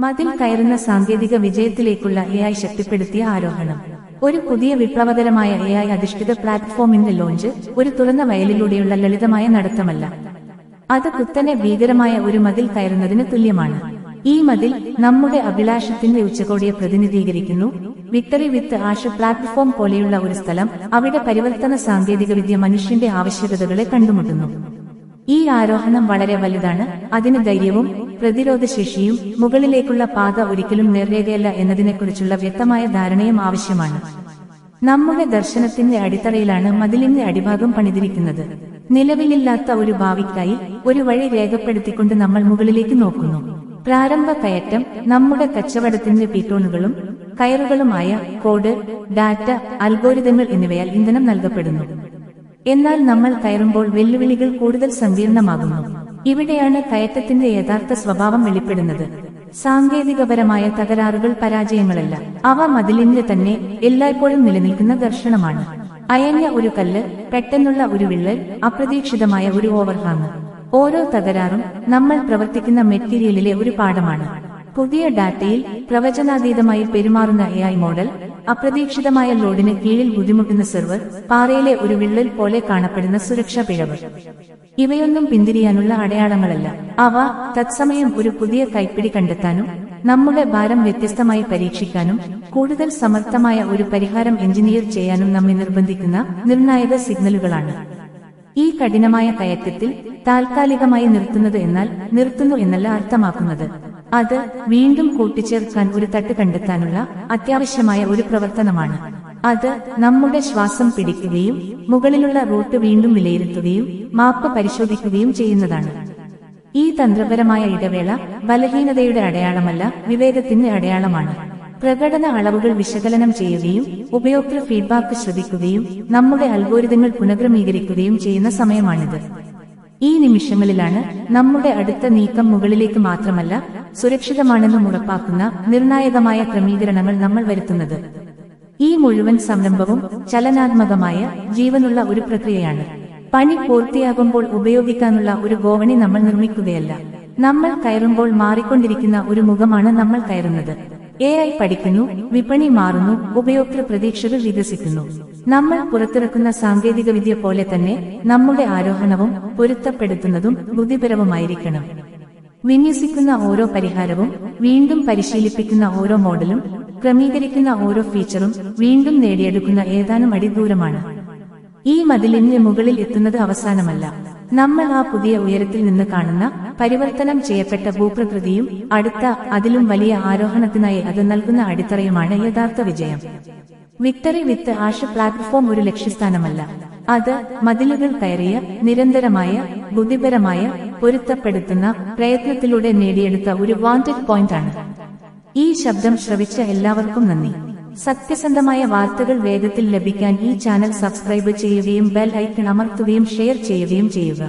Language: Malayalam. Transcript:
മതിൽ കയറുന്ന സാങ്കേതിക വിജയത്തിലേക്കുള്ള എ ഐ ശക്തിപ്പെടുത്തിയ ആരോഹണം. ഒരു പുതിയ വിപ്ലവകരമായ എ ഐ അധിഷ്ഠിത പ്ലാറ്റ്ഫോമിന്റെ ലോഞ്ച് ഒരു തുറന്ന വയലിലൂടെയുള്ള ലളിതമായ നടത്തമല്ല. അത് കുത്തനെ ഭീകരമായ ഒരു മതിൽ കയറുന്നതിന് തുല്യമാണ്. ഈ മതിൽ നമ്മുടെ അഭിലാഷത്തിന്റെ ഉച്ചകോടിയെ പ്രതിനിധീകരിക്കുന്നു. വിക്ടറി വിത്ത് ആഷ പ്ലാറ്റ്ഫോം പോലെയുള്ള ഒരു സ്ഥലം അവിടെ പരിവർത്തന സാങ്കേതികവിദ്യ മനുഷ്യന്റെ ആവശ്യകതകളെ കണ്ടുമുട്ടുന്നു. ഈ ആരോഹണം വളരെ വലുതാണ്. അതിന് ധൈര്യവും പ്രതിരോധശേഷിയും മുകളിലേക്കുള്ള പാത ഒരിക്കലും നേർരേഖയല്ല എന്നതിനെക്കുറിച്ചുള്ള വ്യക്തമായ ധാരണയും ആവശ്യമാണ്. നമ്മുടെ ദർശനത്തിന്റെ അടിത്തറയിലാണ് മതിലിന്റെ അടിഭാഗം പണിതിരിക്കുന്നത്. നിലവിലില്ലാത്ത ഒരു ഭാവിക്കായി ഒരു വഴി രേഖപ്പെടുത്തിക്കൊണ്ട് നമ്മൾ മുകളിലേക്ക് നോക്കുന്നു. പ്രാരംഭ കയറ്റം നമ്മുടെ കച്ചവടത്തിന്റെ പീറ്റോണുകളും കയറുകളുമായ കോഡ് ഡാറ്റ അൽഗോരിതങ്ങൾ എന്നിവയാൽ ഇന്ധനം നൽകപ്പെടുന്നു. എന്നാൽ നമ്മൾ കയറുമ്പോൾ വെല്ലുവിളികൾ കൂടുതൽ സങ്കീർണമാകുന്നു. ഇവിടെയാണ് കയറ്റത്തിന്റെ യഥാർത്ഥ സ്വഭാവം വെളിപ്പെടുന്നത്. സാങ്കേതികപരമായ തകരാറുകൾ പരാജയങ്ങളല്ല. അവ മതിലിന്റെ തന്നെ എല്ലായ്പ്പോഴും നിലനിൽക്കുന്ന ദർശനമാണ് അയഞ്ഞ ഒരു കല്ല് പെട്ടെന്നുള്ള ഒരു വിള്ളൽ അപ്രതീക്ഷിതമായ ഒരു ഓവർഹാങ് ഓരോ തകരാറും നമ്മൾ പ്രവർത്തിക്കുന്ന മെറ്റീരിയലിലെ ഒരു പാഠമാണ്. പുതിയ ഡാറ്റയിൽ പ്രവചനാതീതമായി പെരുമാറുന്ന എ മോഡൽ അപ്രതീക്ഷിതമായ ലോഡിന് കീഴിൽ ബുദ്ധിമുട്ടുന്ന സെർവർ പാറയിലെ ഒരു വിള്ളൽ പോലെ കാണപ്പെടുന്ന സുരക്ഷാ പിഴവ്. ഇവയൊന്നും പിന്തിരിയാനുള്ള അടയാളങ്ങളല്ല. അവ തത്സമയം ഒരു പുതിയ കൈപ്പിടി കണ്ടെത്താനും നമ്മുടെ ഭാരം വ്യത്യസ്തമായി പരീക്ഷിക്കാനും കൂടുതൽ സമർത്ഥമായ ഒരു പരിഹാരം എഞ്ചിനീയർ ചെയ്യാനും നമ്മെ നിർബന്ധിക്കുന്ന നിർണായക സിഗ്നലുകളാണ്. ഈ കഠിനമായ കയറ്റത്തിൽ താൽക്കാലികമായി നിർത്തുന്നത് എന്നാൽ നിർത്തുന്നു എന്നല്ല അർത്ഥമാക്കുന്നത്. അത് വീണ്ടും കൂട്ടിച്ചേർക്കാൻ ഒരു തട്ട് കണ്ടെത്താനുള്ള അത്യാവശ്യമായ ഒരു പ്രവർത്തനമാണ്. അത് നമ്മുടെ ശ്വാസം പിടിക്കുകയും മുകളിലുള്ള റൂട്ട് വീണ്ടും വിലയിരുത്തുകയും മാപ്പ് പരിശോധിക്കുകയും ചെയ്യുന്നതാണ്. ഈ തന്ത്രപരമായ ഇടവേള ബലഹീനതയുടെ അടയാളമല്ല വിവേകത്തിന്റെ അടയാളമാണ്. പ്രകടന അളവുകൾ വിശകലനം ചെയ്യുകയും ഉപയോക്തൃ ഫീഡ്ബാക്ക് ശ്രദ്ധിക്കുകയും നമ്മുടെ അൽഗോരിതങ്ങൾ പുനഃക്രമീകരിക്കുകയും ചെയ്യുന്ന സമയമാണിത്. ഈ നിമിഷങ്ങളിലാണ് നമ്മുടെ അടുത്ത നീക്കം മുകളിലേക്ക് മാത്രമല്ല സുരക്ഷിതമാണെന്നും ഉറപ്പാക്കുന്ന നിർണായകമായ ക്രമീകരണങ്ങൾ നമ്മൾ വരുത്തുന്നത്. ഈ മുഴുവൻ സംരംഭവും ചലനാത്മകമായ ജീവനുള്ള ഒരു പ്രക്രിയയാണ്. പണി പൂർത്തിയാകുമ്പോൾ ഉപയോഗിക്കാനുള്ള ഒരു ഗോവണി നമ്മൾ നിർമ്മിക്കുകയല്ല. നമ്മൾ കയറുമ്പോൾ മാറിക്കൊണ്ടിരിക്കുന്ന ഒരു മുഖമാണ് നമ്മൾ കയറുന്നത്. എ ഐ പഠിക്കുന്നു വിപണി മാറുന്നു ഉപയോക്തൃ പ്രതീക്ഷകൾ വികസിക്കുന്നു. നമ്മൾ പുറത്തിറക്കുന്ന സാങ്കേതികവിദ്യ പോലെ തന്നെ നമ്മുടെ ആരോഹണവും പൊരുത്തപ്പെടുത്തുന്നതും ബുദ്ധിപരവുമായിരിക്കണം. വിന്യസിക്കുന്ന ഓരോ പരിഹാരവും വീണ്ടും പരിശീലിപ്പിക്കുന്ന ഓരോ മോഡലും ക്രമീകരിക്കുന്ന ഓരോ ഫീച്ചറും വീണ്ടും നേടിയെടുക്കുന്ന ഏതാനും അടി ദൂരമാണ്. ഈ മതിലിന് മുകളിൽ എത്തുന്നത് അവസാനമല്ല. നമ്മൾ ആ പുതിയ ഉയരത്തിൽ നിന്ന് കാണുന്ന പരിവർത്തനം ചെയ്യപ്പെട്ട ഭൂപ്രകൃതിയും അടുത്ത അതിലും വലിയ ആരോഹണത്തിനായി അത് നൽകുന്ന അടിത്തറയുമാണ് യഥാർത്ഥ വിജയം. വിക്ടറി വിത്ത് ആഷ പ്ലാറ്റ്ഫോം ഒരു ലക്ഷ്യസ്ഥാനമല്ല. അത് മതിലുകൾ കയറിയ നിരന്തരമായ ബുദ്ധിപരമായ പൊരുത്തപ്പെടുത്തുന്ന പ്രയത്നത്തിലൂടെ നേടിയെടുത്ത ഒരു വാണ്ടഡ് പോയിന്റ് ആണ്. ഈ ശബ്ദം ശ്രവിച്ച എല്ലാവർക്കും നന്ദി. സത്യസന്ധമായ വാർത്തകൾ വേഗത്തിൽ ലഭിക്കാൻ ഈ ചാനൽ സബ്സ്ക്രൈബ് ചെയ്യുകയും ബെൽ ഐക്കൺ അമർത്തുകയും ഷെയർ ചെയ്യുകയും ചെയ്യുക.